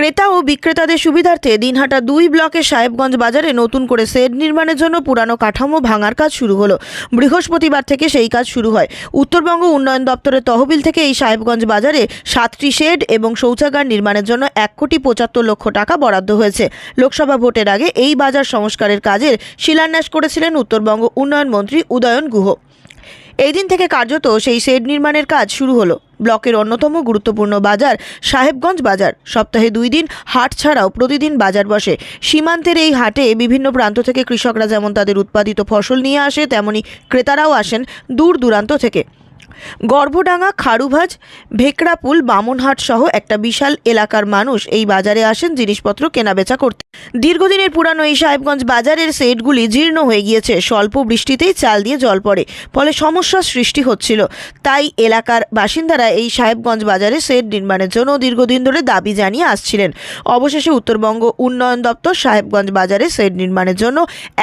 ক্রেতা ও বিক্রেতাদের সুবিধার্থে দিনহাটা দুই ব্লকের সাহেবগঞ্জ বাজারে নতুন করে শেড নির্মাণের জন্য পুরানো কাঠামো ভাঙার কাজ শুরু হলো। বৃহস্পতিবার থেকে সেই কাজ শুরু হয়। উত্তরবঙ্গ উন্নয়ন দপ্তরের তহবিল থেকে এই সাহেবগঞ্জ বাজারে সাতটি শেড এবং শৌচাগার নির্মাণের জন্য এক কোটি পঁচাত্তর লক্ষ টাকা বরাদ্দ হয়েছে। লোকসভা ভোটের আগে এই বাজার সংস্কারের কাজের শিলান্যাস করেছিলেন উত্তরবঙ্গ উন্নয়ন মন্ত্রী উদয়ন গুহ। এই দিন থেকে কার্যত সেই শেড নির্মাণের কাজ শুরু হলো। ব্লকের অন্যতম গুরুত্বপূর্ণ বাজার সাহেবগঞ্জ বাজার। সপ্তাহে দুই দিন হাট ছাড়াও প্রতিদিন বাজার বসে। সীমান্তের এই হাটে বিভিন্ন প্রান্ত থেকে কৃষকরা যেমন তাদের উৎপাদিত ফসল নিয়ে আসে, তেমনি ক্রেতারাও আসেন দূর দূরান্ত থেকে। গর্ভডাঙ্গা, খারুভাজ, ভেকড়াপুল, বামনহাট সহ একটা বিশাল এলাকার মানুষ এই বাজারে আসেন জিনিসপত্র কেনাবেচা করতে। দীর্ঘদিনের পুরানো এই সাহেবগঞ্জ বাজারের সেটগুলি জীর্ণ হয়ে গিয়েছে। স্বল্প বৃষ্টিতেই চাল দিয়ে জল পড়ে, ফলে সমস্যার সৃষ্টি হচ্ছিল। তাই এলাকার বাসিন্দারা এই সাহেবগঞ্জ বাজারে সেট নির্মাণের জন্য দীর্ঘদিন ধরে দাবি জানিয়ে আসছিলেন। অবশেষে উত্তরবঙ্গ উন্নয়ন দপ্তর সাহেবগঞ্জ বাজারে সেট নির্মাণের জন্য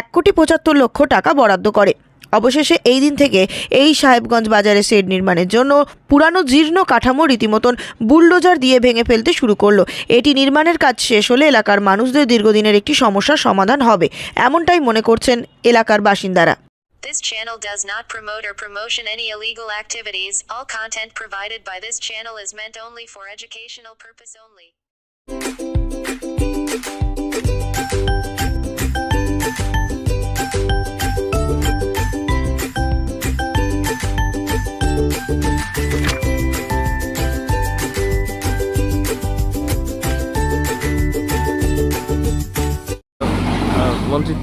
এক কোটি পঁচাত্তর লক্ষ টাকা বরাদ্দ করে। অবশেষে এই দিন থেকে এই সাহেবগঞ্জ বাজারে শেড নির্মাণের জন্য পুরানো জীর্ণ কাঠামো রীতিমতন বুলডোজার দিয়ে ভেঙে ফেলতে শুরু করল এটি নির্মাণের কাজ শেষ হলে এলাকার মানুষদের দীর্ঘদিনের একটি সমস্যার সমাধান হবে, এমনটাই মনে করছেন এলাকার বাসিন্দারা This channel does not promote or promotion any illegal activities. All content provided by this channel is meant only for educational purpose only.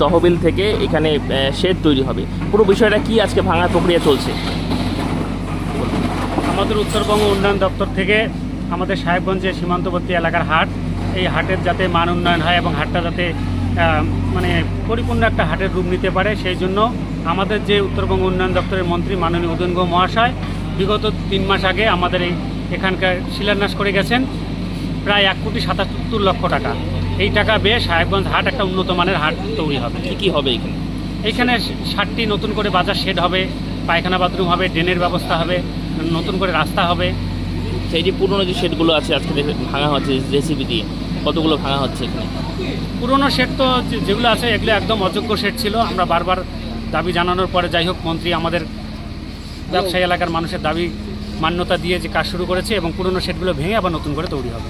তহবিল থেকে এখানে শেড তৈরি হবে। পুরো বিষয়টা কি আজকে ভাঙার প্রক্রিয়া চলছে? আমাদের উত্তরবঙ্গ উন্নয়ন দপ্তর থেকে আমাদের সাহেবগঞ্জের সীমান্তবর্তী এলাকার হাট, এই হাটের যাতে মান উন্নয়ন হয় এবং হাটটা যাতে মানে পরিপূর্ণ একটা হাটের রূপ নিতে পারে, সেই জন্য আমাদের যে উত্তরবঙ্গ উন্নয়ন দপ্তরের মন্ত্রী মাননীয় উদয়ন মহাশয়, বিগত তিন মাস আগে আমাদের এই এখানকার শিলান্যাস করে গেছেন, প্রায় এক কোটি সাতাত্তর লক্ষ টাকা। এই টাকা বেশ সাহেবগঞ্জ হাট একটা উন্নত মানের হাট তৈরি হবে। কি কি হবে এখানে? এইখানে ষাটটি নতুন করে বাজার শেড হবে পায়খানা বাথরুম হবে ড্রেনের ব্যবস্থা হবে নতুন করে রাস্তা হবে। সেই যে পুরনো যে শেডগুলো আছে আজকে দেখে ভাঙা হচ্ছে জেসিবি দিয়ে কতগুলো ভাঙা হচ্ছে এখানে? পুরনো শেড তো যেগুলো আছে এগুলো একদম অযোগ্য শেড ছিল। আমরা বারবার দাবি জানানোর পরে যাই হোক মন্ত্রী আমাদের ব্যবসায়ী এলাকার মানুষের দাবি মান্যতা দিয়ে যে কাজ শুরু করেছে এবং পুরনো শেডগুলো ভেঙে আবার নতুন করে তৈরি হবে।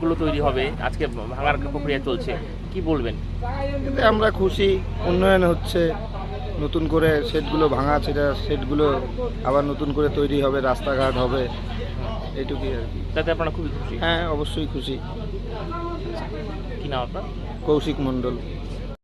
গুলো তৈরি হবে আজকে ভাঙার প্রক্রিয়া চলছে কি বলবেন? এতে আমরা খুশি উন্নয়ন হচ্ছে নতুন করে সেটগুলো ভাঙা সেটা সেটগুলো আবার নতুন করে তৈরি হবে রাস্তাঘাট হবে এইটুকুই আর কি। তাতে আপনারা খুবই খুশি? হ্যাঁ অবশ্যই খুশি। কি নাম আপনার? Koushik Mondal.